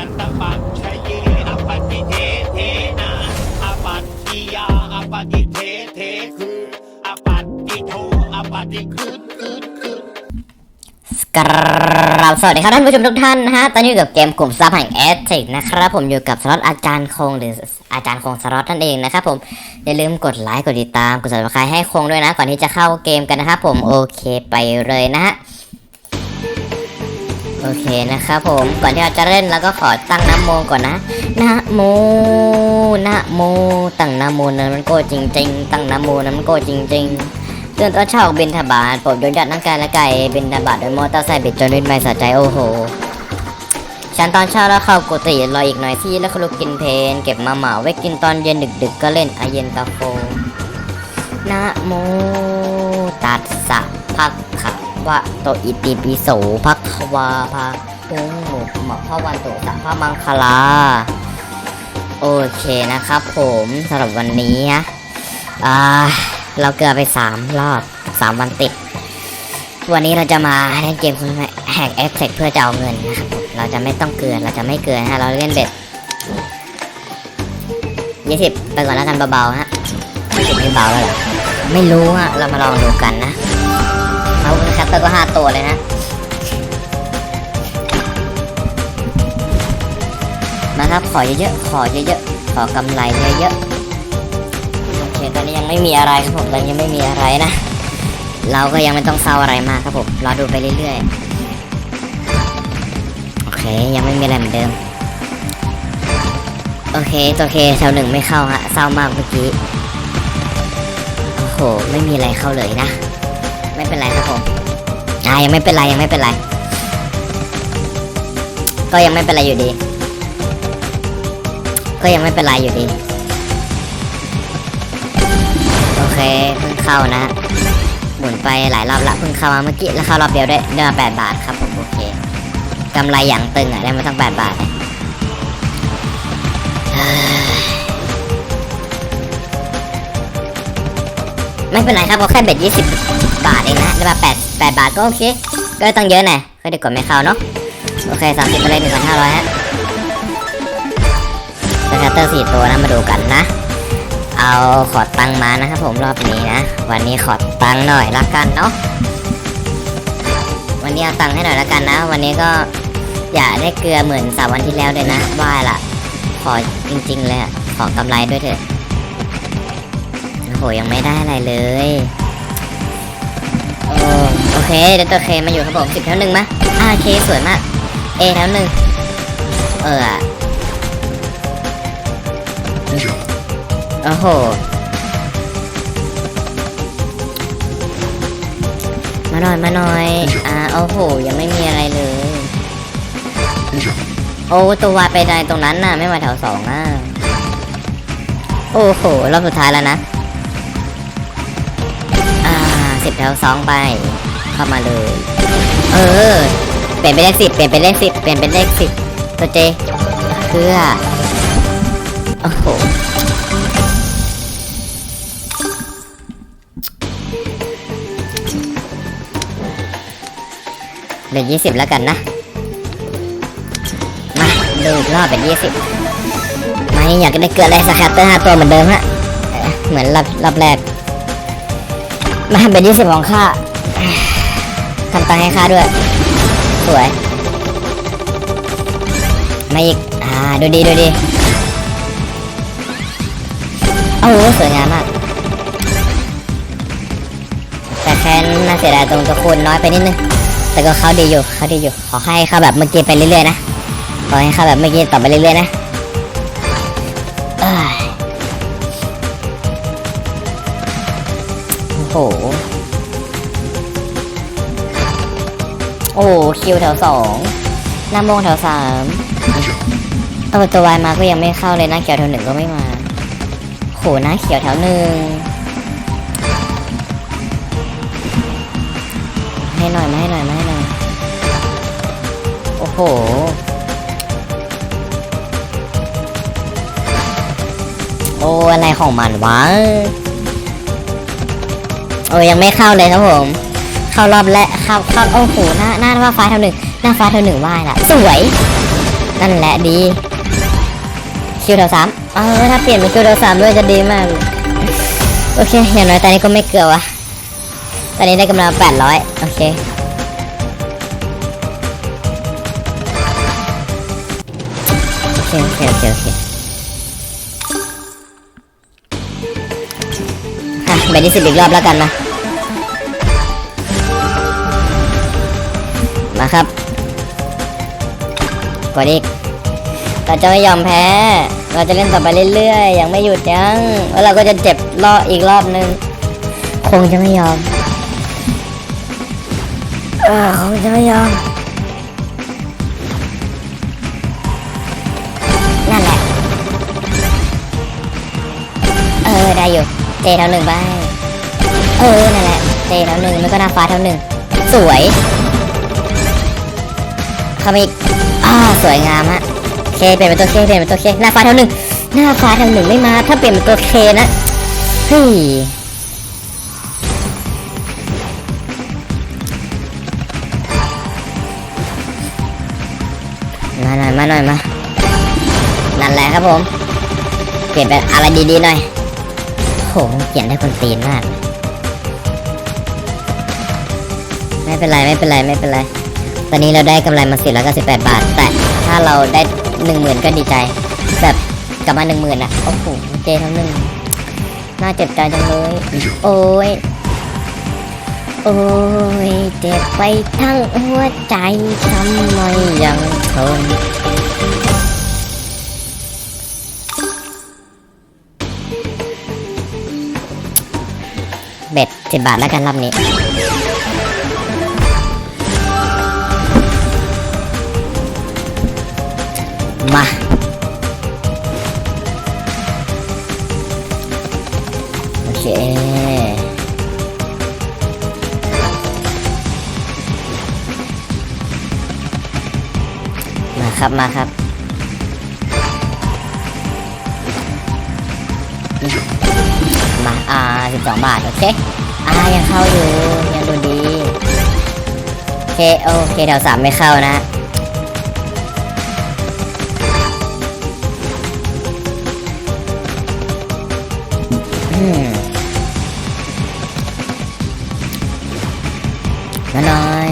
นันตปัจชยเยอปฏิเทเทนะอปัตติยาอปฏิเทเทคืออปัตติโทอปฏิคืนคืนคืนกราบสวัสดีครับท่านผู้ชมทุกท่านนะฮะ ตอนนี้อยู่กับเกมกลุ่มซับแห่งแอสติกนะครับ ผมอยู่กับสล็อตอาจารย์คงหรืออาจารย์คงสล็อตนั่นเองนะครับผม อย่าลืมกดไลค์กดติดตามกด subscribe ให้คงด้วยนะ ก่อนที่จะเข้าเกมกันนะครับผม โอเคไปเลยนะฮะ โอเคนะครับผมก่อนที่เราจะเล่นเราก็ขอตั้งนะโมก่อนนะนะโมนะโมตั้งนะโมนั้นมันโก้จริง ๆ ตั้งนะโมนั้นมันโก้จริง ๆเตือนตอนเช้าบินทบาทโปรดยนยัดนังกายและไก่บินทบาทโดยมอเตอร์ไซค์บิดจนวินไม่สะใจโอ้โห ฉันตอนเช้าแล้วเข้ากุฏิรออีกหน่อยที่แล้วก็ลุกกินเพลนเก็บมาหมาไว้กินตอนเย็นดึก ๆ ก็เล่นอาเย็นตาโฟนะโมตัสสะภะคะ วะโตอิติปิโสภะควาภะปุงหมุหมอพระวันโตสัพพมังคลา โอเคนะครับผมสำหรับวันนี้นะอ่าเราเกือไปสามรอบสามวันติด วันนี้เราจะมาเล่นเกมคุณแฮกแอคเทคเพื่อจะเอาเงินนะครับเราจะไม่ต้องเกลือเราจะไม่เกลือฮะเราเล่นเบ็ดยี่สิบไปก่อนแล้วกันเบาๆฮะยี่สิบเบาแล้วเหรอไม่รู้ฮะเรามาลองดูกันนะ ขอเยอะๆ ขอเยอะๆ ขอกำไรเยอะๆ โอเคตอนนี้ยังไม่มีอะไรครับผมตอนนี้ยังไม่มีอะไรนะ เราก็ยังไม่ต้องเศร้าอะไรมากครับผมรอดูไปเรื่อยๆ โอเคยังไม่มีอะไรเหมือนเดิม โอเคตัวเคแถวหนึ่งไม่เข้าฮะเศร้ามากเมื่อกี้ โอ้โหไม่มีอะไรเข้าเลยนะ ไม่เป็นไรครับผมอ่ายังไม่เป็นไรยังไม่เป็นไร ก็ยังไม่เป็นไรอยู่ดี ก็ยังไม่เป็นไรอยู่ดี โอเคเพิ่งเข้านะหมุนไปหลายรอบละเพิ่งเข้ามาเมื่อกี้แล้วเข้ารอบเดียวได้ได้มาแปดบาทครับผมโอเคกำไรอย่างตึงอะได้มาตั้งแปดบาทไม่เป็นไรครับก็แค่เบ็ดยี่สิบบาทเองนะได้มาแปดแปดบาทก็โอเค ก็ต้องเยอะหน่อยก็ดีกว่าไม่เข้าเนาะโอเคสามสิบไปเลยหนึ่งพันห้าร้อยฮะ สแคตเตอร์สี่ตัวนะมาดูกันนะ เอาขอตังมานะครับผมรอบนี้นะ วันนี้ขอตังหน่อยละกันเนาะวันนี้เอาตังให้หน่อยละกันนะ วันนี้ก็อย่าได้เกลือเหมือนสามวันที่แล้วเลยนะว่าละขอจริงๆเลยขอกำไรด้วยเถอะโอ้โหยังไม่ได้อะไรเลยโอโอเคเดี๋ยวตัวเคมาอยู่ครับผมสิบแถวหนึ่งมะอ่าเคสวยมากเอแถวหนึ่งเออ โอ้โหมาหน่อยมาหน่อยอ่าโอ้โห ยังไม่มีอะไรเลย โอ้ตัววายไปในตรงนั้นน่ะ ไม่มาแถวสองอะ โอ้โห รอบสุดท้ายแล้วนะ อ่าสิบแถวสองไป เข้ามาเลย เออ เปลี่ยนเป็นเลขสิบเปลี่ยนเป็นเลขสิบเปลี่ยนเป็นเลขสิบตัวเจเพื่อ โอ้โหเป็นยี่สิบแล้วกันนะ มาดูอีกรอบเป็นยี่สิบไม่อยากได้เกลืออะไรสแคตเตอร์ห้าตัวเหมือนเดิมฮะเหมือนรอบรอบแรก มาเป็นยี่สิบของข้าทำตังให้ข้าด้วย สวย มาอีก อ่า ดูดีดูดี โอ้โหสวยงามมาก แต่แค่น่าเสียดายตรงตัวคูณน้อยไปนิดนึง แต่ก็เขาดีอยู่เขาดีอยู่ ขอให้เขาแบบเมื่อกี้ไปเรื่อยๆนะ ขอให้เขาแบบเมื่อกี้ต่อไปเรื่อยๆนะโอ้โห โอ้คิวแถวสองหน้าโมงแถวสามเอาตัววายมาก็ยังไม่เข้าเลยนะเขียวแถวหนึ่งก็ไม่มา โหหน้าเขียวแถวหนึ่งให้หน่อยมาให้หน่อยมาให้หน่อย โอ้โห โอ้อะไรของมันวะ โอ้ยังไม่เข้าเลยครับผม เข้ารอบแรกเข้าเข้าโอ้โหหน้าหน้าว่าฟ้าเท่าหนึ่งหน้าฟ้าเท่าหนึ่งว่ายละสวย นั่นนั่นแหละดีคิวแถวสาม ออถ้าเปลี่ยนเป็นคิวแถวสามด้วยจะดีมาก โอเค อย่างน้อยตอนนี้ก็ไม่เกลือวะตอนนี้ได้กำลังแปดร้อยโอเคโอเค โอเค โอเค โอเคอะไปที่สิบอีกรอบแล้วกันนะ มาครับกดอีกเราจะไม่ยอมแพ้ เราจะเล่นต่อไปเรื่อยๆ ยังไม่หยุดยังแล้วเราก็จะเจ็บรอบอีกรอบนึง คงจะไม่ยอมเออคงจะไม่ยอม นั่นแหละ เออได้อยู่เจเท่าหนึ่งไป เออ นั่นแหละเจเท่าหนึ่งแล้วก็หน้าฟ้าเท่าหนึ่ง สวยเขามาอีก อ่า สวยงามฮะ เคเปลี่ยนเป็นตัวเคเปลี่ยนเป็นตัวเคหน้าฟ้าเท่าหนึ่งหน้าฟ้าเท่าหนึ่งไม่มา ถ้าเปลี่ยนเป็นตัวเคนะเฮ้ยมาหน่อยมาหน่อยมานั่นแหละครับผม เปลี่ยนเป็นอะไรดีๆหน่อยโหเปลี่ยนได้คนตีนมากไม่เป็นไรไม่เป็นไรไม่เป็นไร ตอนนี้เราได้กำไรมาสิแล้วก็สิบแปดบาท แต่ถ้าเราได้ หนึ่งหมื่นก็ดีใจ แบบกลับมาหนึ่งหมื่นอะ โอ้โห เจทั้งหนึ่งน่าเจ็บใจจังเลย โอ้ย โอ้ย เจ็บไปทั้งหัวใจทำไมยังทนเบ็ดสิบบาทแล้วกันรอบนี้ มาโอเคมาครับมาครับมาอ่าสิบสองบาท โอเคอ่ายังเข้าอยู่ ยังดูดี โอเค โอเคแถวสามไม่เข้านะ มาหน่อย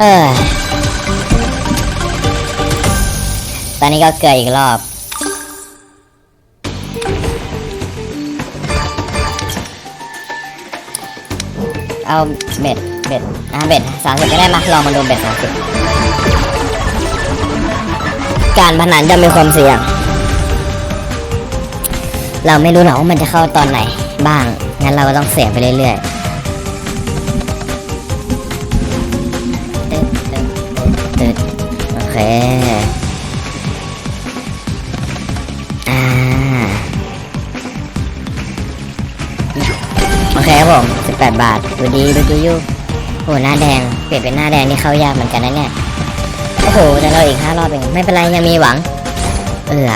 เออตอนนี้ก็เกิดอีกรอบ เอาเบ็ด เบ็ดอะเบ็ดสามสิบก็ได้มาลองมาดูเบ็ดสามสิบการพนันจะมีความเสี่ยง เราไม่รู้หรอกว่ามันจะเข้าตอนไหน บ้าง งั้นเราก็ต้องเสี่ยงไปเรื่อยๆโอเคอ่าโอเคครับผม 18 บาท ดูดีดูดีอยู่โอ้หน้าแดง เปลี่ยนเป็นหน้าแดงนี่เข้ายากเหมือนกันนะเนี่ย โอ้โห แต่เราอีกห้ารอบเอง ไม่เป็นไรยังมีหวัง เออ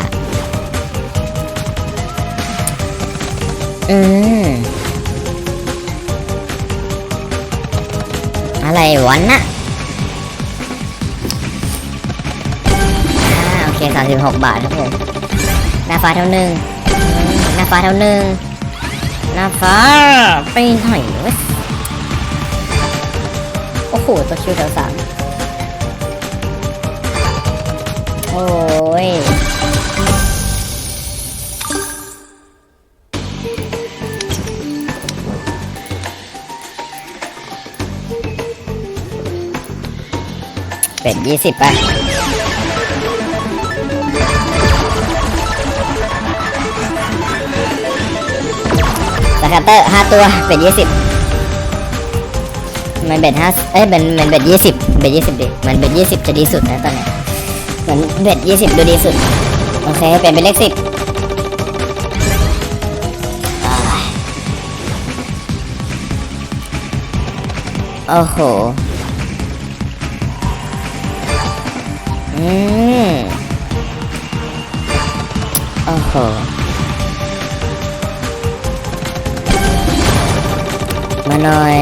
อืมอะไรวะน่ะอ่าโอเคสาสิบหกบาทครับผม หน้าฟ้าเท่าหนึ่ง หน้าฟ้าเท่าหนึ่ง หน้าฟ้าไปไหนวะโอ้โห ตัวคิวแถวสามโอ้ย เป็ดยี่สิบไปสแคตเตอร์ห้าตัวเป็ดยี่สิบมันเบ็ดห้าเอ้ยเป็นมันเบ็ดยี่สิบเบ็ดยี่สิบดิมันเบ็ดยี่สิบจะดีสุดนะตอนเนี้ยเหมือนเบ็ดยี่สิบดูดีสุดโอเคเป็นเป็นเลขสิบอ่าโอ้โห อืมโอ้โหมาหน่อย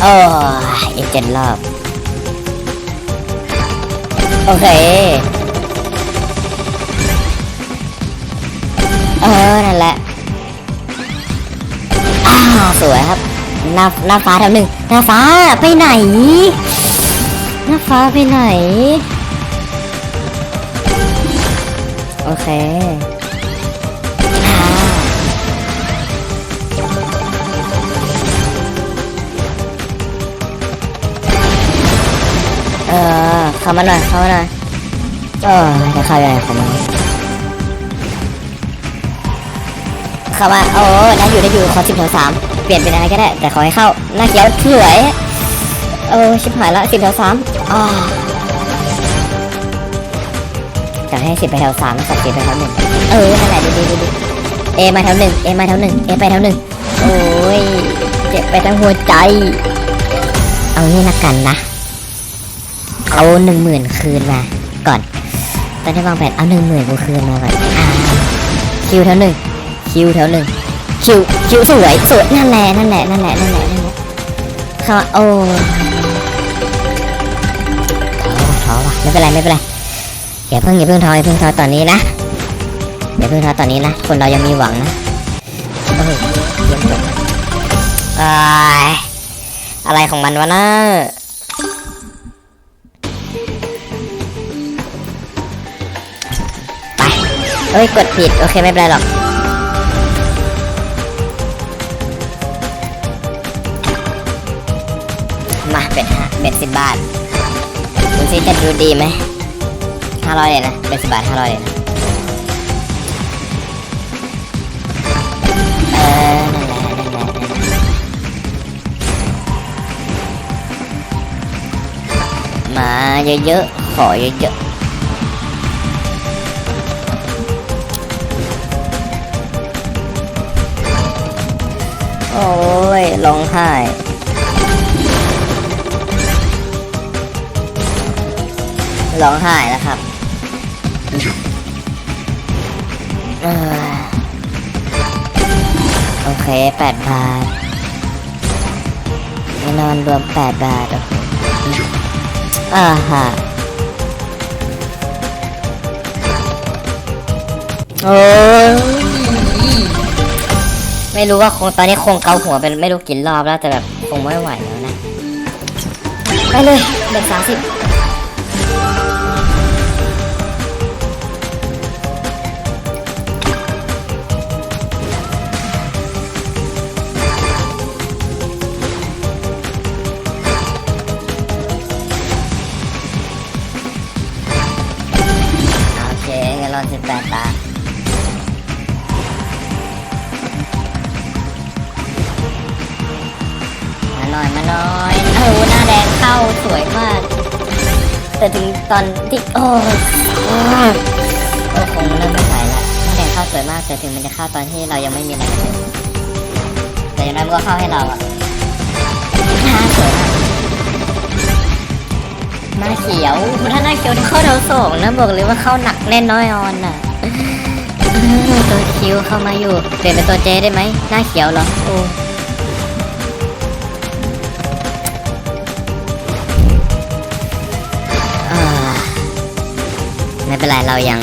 โอ้ยเจ็ดรอบ โอเคเออ นั่นแหละ อ้าว สวยครับ หน้าหน้าฟ้าแถวหนึ่งหน้าฟ้า ไปไหน น้าฟ้าไปไหน โอเคอ่าเออเข้ามาหน่อยเข้ามาหน่อยเออจะเข้ายังไงของมันเข้ามาโอ้ได้อยู่ได้อยู่ขอสิบแถวสามเปลี่ยนเป็นอะไรก็ได้ แต่ขอให้เข้าหน้าเขียวสวย เออชิบหายละสิบแถวสามอ่าจะให้สิบไปแถวสามสักสิบไปแถวหนึ่งเออนั่นแหละดูดูดูเอมาแถวหนึ่งเอมาแถวหนึ่งเอไปแถวหนึ่งโอ้ยเจ็บไปทั้งหัวใจ เอางี้ละกันนะ เอาหนึ่งหมื่นคืนมาก่อน ตอนที่วางแผนเอาหนึ่งหมื่นกูคืนมาก่อนอ่าคิวแถวหนึ่งคิวแถวหนึ่งคิวคิวสวยสวยนั่นแหละนั่นแหละนั่นแหละนั่นแหละ เข้าโอ้ท้อท้อว่ะไม่เป็นไรไม่เป็นไรอย่าเพิ่งอย่าเพิ่งท้ออย่าเพิ่งท้อตอนนี้นะอย่าเพิ่งท้อตอนนี้นะคนเรายังมีหวังนะโอ้ยเยี่ยมจบอ้ยอะไรของมันวะนะไปเอ้ยกดผิดโอเคไม่เป็นไรหรอก เป็นห้าเป็นสิบบาทดูซิจะดูดีไหมห้าร้อยเลยนะเป็นสิบบาทห้าร้อยเลยนะเออนั่นแหละนั่นแหละมาเยอะๆขอเยอะๆโอ้ยร้องไห้ ร้องไห้แล้วครับออโอเคแปดบาทแน่นอนรวมแปดบาทโอเคอ่าฮะโอ้ยไม่รู้ว่าคงตอนนี้คงเกาหัวเป็นไม่รู้กี่รอบแล้วแต่แบบคงไม่ไหวแล้วนะ ไปเลยเด็กสามสิบ เคงั้นสิบแปดตามาหน่อยมาหน่อยเออหน้าแดงเข้าสวยมาก แต่ถึงตอนที่โอ้โอ้คงเริ่มไม่ไหวละหน้าแดงเข้าสวยมากแต่ถึงมันจะเข้าตอนที่เรายังไม่มีแรงเลยแต่ย่างนั้มันก็เข้าให้เราอะหน้าสวย หน้าเขียวถ้าหน้าเขียวที่เข้าแถวสองนะบอกเลยว่าเข้าหนักแน่นอนอะเออตัวคิวเข้ามาอยู่ เปลี่ยนเป็นตัวเจได้ไหมหน้าเขียวเหรอโอ้อ่าไม่เป็นไรเรายัง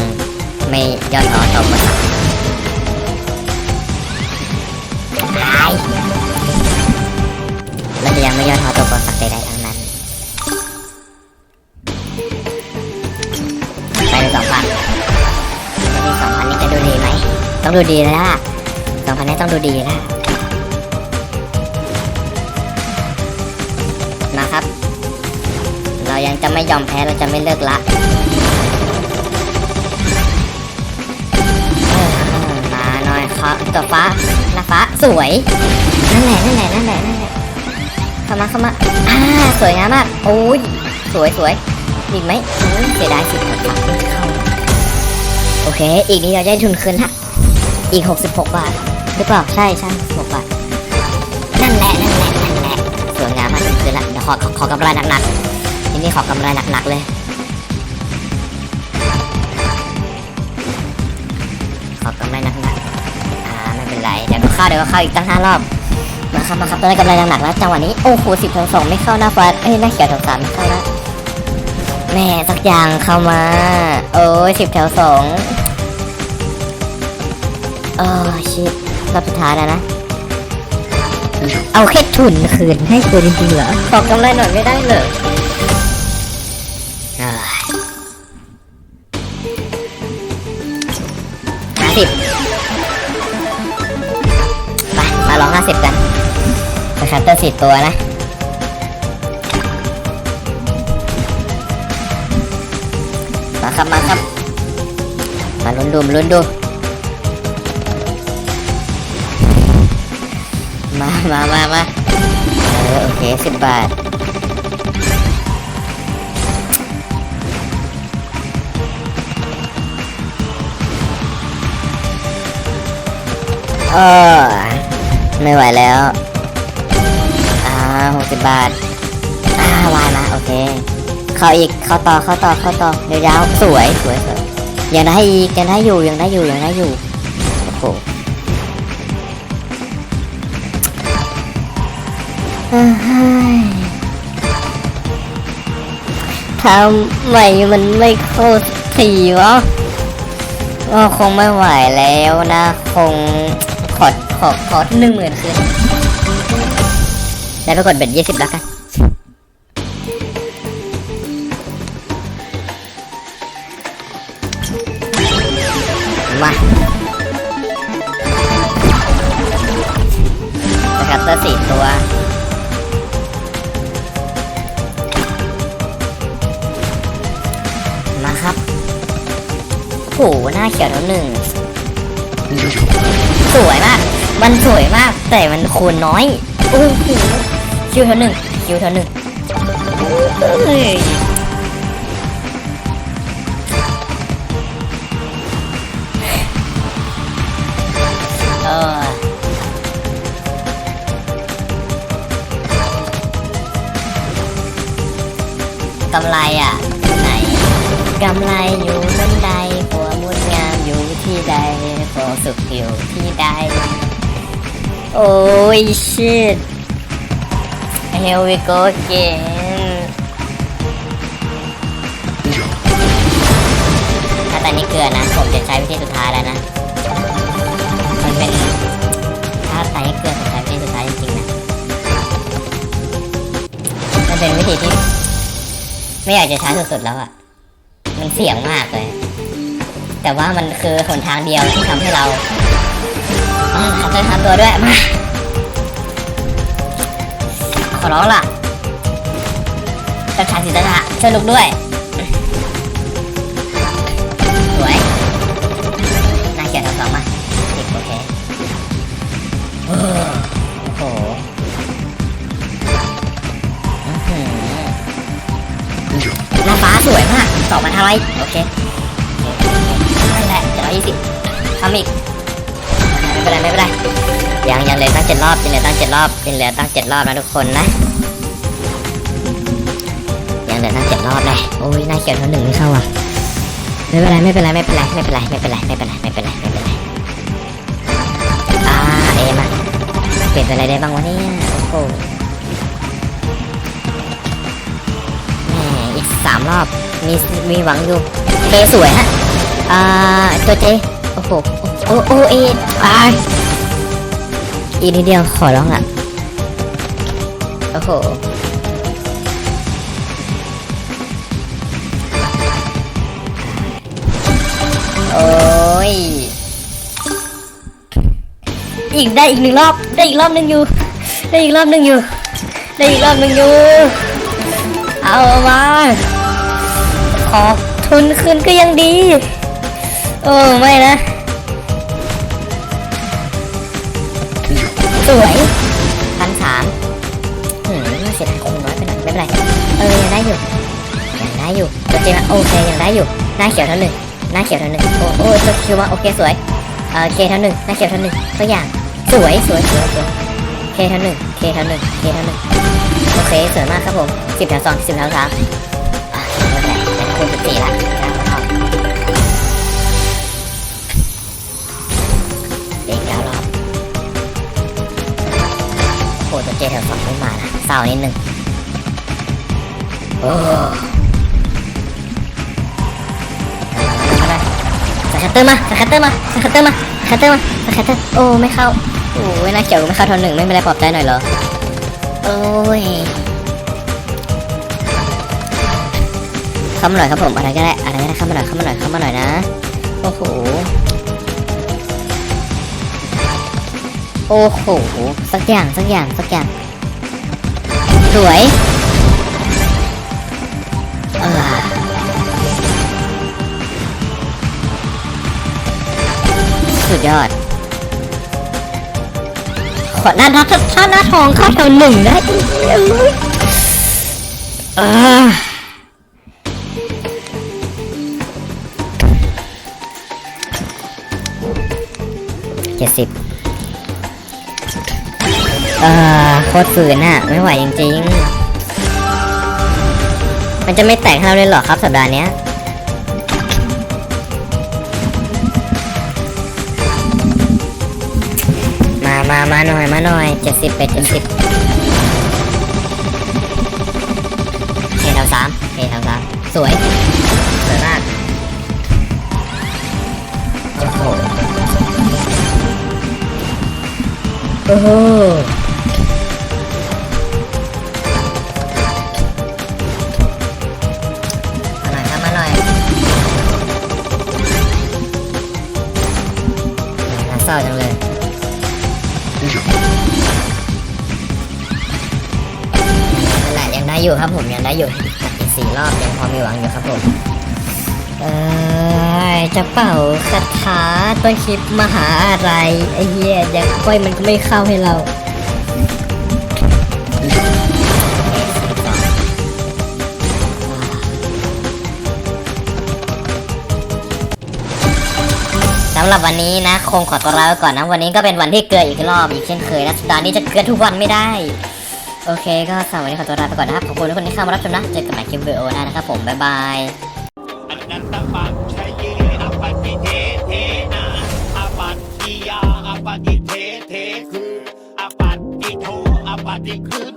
ไม่ย่อท้อต่อมาเราจะยังไม่ย่อท้อต่อประสักใด ดูดีไหม ต้องดูดีแล้วล่ะสองพันนี้ต้องดูดีแล้วนะครับ เรายังจะไม่ยอมแพ้ เราจะไม่เลิกละมาหน่อยครับตัวฟ้าหน้าฟ้าสวย นั่นแหละ นั่นแหละ นั่นแหละ นั่นแหละ เข้ามา เข้ามา อ่า สวยงามมาก โอ้ย สวยสวยอีไหมเสียดายสิบกว่าบเข้า โอเค อีกนี้เราได้ทุนคืนละอีก 66 บาท หรือเปล่า ใช่ใช่6บาท นั่นแหละ นั่นแหละ นั่นแหละ สวยงามมากทุนคืนละ เดี๋ยวขอขอ ขอกำไรหนักๆ ทีนี้ขอกำไรหนักๆ เลยขอกำไรหนักๆอ่าไม่เป็นไร เดี๋ยวก็เข้าเดี๋ยวก็เข้าอีกตั้งห้ารอบ มาครับมาครับตอนนี้กำลังหนักๆแล้ว จังหวะนี้ โอ้โหสิบแถวสองไม่เข้าหน้าฟ้าเอ้ยหน้าเขียวแถวสามไม่เข้านะ แม่สักอย่างเข้ามา โอ้ยสิบแถวสองโอ้ชิตรอบสุดท้ายแล้วนะ เอาแค่ทุนคืนให้กูจริงๆเหรอขอกำไรหน่อยไม่ได้เลยห้าสิบไปมาลองห้าสิบกันไปคัตเตอร์สี่ตัวนะ มาครับมาครับมาลุ้นดูลุ้นดูมามามามาเออโอเคสิบบาทเออไม่ไหวแล้วอ่าหกสิบบาทอ่าวายมาโอเค เขาอีกเขาต่อเขาต่อเขาต่อยาวๆสวยสวยสวยยังได้อีกยังได้อยู่ยังได้อยู่ยังได้อยู่โอ้โหทำไมมันไม่โคตรทีวะก็คงไม่ไหวแล้วนะ คงขอขอขอหนึ่งหมื่นคืนแล้วไปกดเบ็ดยี่สิบแล้วกันาเขียวแล้วหนึ่งสวยมาก มันสวยมาก แต่มันคูณน้อยโอ้โหคิวเท่าหนึ่งคิวเท่าหนึ่งเฮ้ยเออกำไรอะ ไหนกำไรอยู่ สุขอยู่ที่ใด โอ้ย shit here we go again ถ้าตอนนี้เกลือนะ ผมจะใช้วิธีสุดท้ายแล้วนะ มันเป็นถ้าตอนนี้เกลือผมใช้วิธีสุดท้ายจริงๆนะ มันเป็นวิธีที่ ไม่อยากจะใช้สุดๆแล้วอะมันเสี่ยงมากเลย แต่ว่ามันคือหนทางเดียวที่ทำให้เราอ่าขัดใจทำตัวด้วยมาขอร้องล่ะจะทานสิทธะช่วยลูกด้วยสวยน่าเกลียดทั้งสองมาติดโอเคโอ้โหหน้าฟ้าสวยมากสองพันห้าร้อยโอเค ร้อยยี่สิบทำอีก ไม่เป็นไรไม่เป็นไรยังยังเหลยตั้งเจ็ดรอบยังเหลือตั้งเจ็ดรอบยังเหลือตั้งเจ็ดรอบนะทุกคนนะ ยังเหลือตั้งเจ็ดรอบเลยโอ้ยน้าเขียวเท่าหนึ่งไม่เข้าอะไม่เป็นไรไม่เป็นไรไม่เป็นไรไม่เป็นไรไม่เป็นไรไม่เป็นไรไม่เป็นไรไม่เป็นไรอ่าเอมาเปลี่ยนเป็นอะไรได้บ้างวะเนี่ยโอ้โหแหมอีกสามรอบมีมีหวังอยู่เอสวยฮะ อ่าตัวเจโอ้โหโอ้โอเออ่าอีกนิดเดียวขอร้องอะโอ้โหโอ้ยอีกได้อีกหนึ่งรอบได้อีกรอบหนึ่งอยู่ ได้อีกรอบหนึ่งอยู่ ได้อีกรอบหนึ่งอยู่ เอามาขอทุนคืนก็ยังดี โอ้ไม่นะ สวยพันสามหืมเสียดายคงน้อยไปหน่อยไม่เป็นไร เออยังได้อยู่ยังได้อยู่ตัวจริงอะโอเคยังได้อยู่ หน้าเขียวเท่าหนึ่งหน้าเขียวเท่าหนึ่งโอ้โอ้ตัวคิวมาโอเคสวยเออเคเท่าหนึ่งหน้าเขียวเท่าหนึ่งตัวอย่างสวยสวยสวยสวยเคเท่าหนึ่งเคเท่าหนึ่งเคเท่าหนึ่งโอเคสวยมากครับผมสิบแถวสองสิบแถวสามอะไม่เป็นไรเป็นคูณสิบสี่ละ อีกเก้ารอบตัวเจแถวสองไม่มานะเศร้านิดนึงโอ้สกัตเตอร์มาสกัตเตอร์มาสกัตเตอร์มาสกัตเตอร์มาสกัตเตอร์โอ้ไม่เข้าโอ้ยน่าเกี่ยวไม่เข้าทอนหนึ่งไม่เป็นไรปลอบใจหน่อยเหรอโอ้ยเข้ามาหน่อยครับผมอะไรก็ได้อะไรก็ได้เข้ามาหน่อยเข้ามาหน่อยเข้ามาหน่อยนะโอ้โห โอ้โห สักอย่างสักอย่างสักอย่าง สวยเออสุดยอด ขอหน้าถ้าถ้าหน้าทองเข้าแถวหนึ่งได้อีกเอ้ยเออเจ็ดสิบ ออโคตรฝืนอะไม่ไหวจริงๆ มันจะไม่แตกให้เราเลยเหรอครับสัปดาห์เนี้ยมามามาหน่อยมาหน่อยเจ็ดสิบเป็ดเจ็ดสิบเอแถวสามเอแถวสามสวยสวยมากโอ้โห ครับผมยังได้อยู่อีกสี่รอบยังพอมีหวังอยู่ครับผมเอ้ยจะเป่าคาถาต้นคลิปมหาอะไรไอ้เหี้ยยังค่อยมันก็ไม่เข้าให้เราสำหรับวันนี้นะ คงขอตัวลาไปก่อนนะ วันนี้ก็เป็นวันที่เกลืออีกรอบ อีกเช่นเคยนะสัปดาห์นี้จะเกลือทุกวันไม่ได้ โอเคก็สำหรับวันนี้ขอตัวลาไปก่อนนะครับ ขอบคุณทุกคนที่เข้ามารับชมนะ เจอกันใหม่คลิปวิดีโอหน้านะครับผม บ๊ายบาย อนันตปัจชยเยอปฏิเทเทนะอปัตติยาอปฏิเทเทคืออปัตติโทอปฏิคืน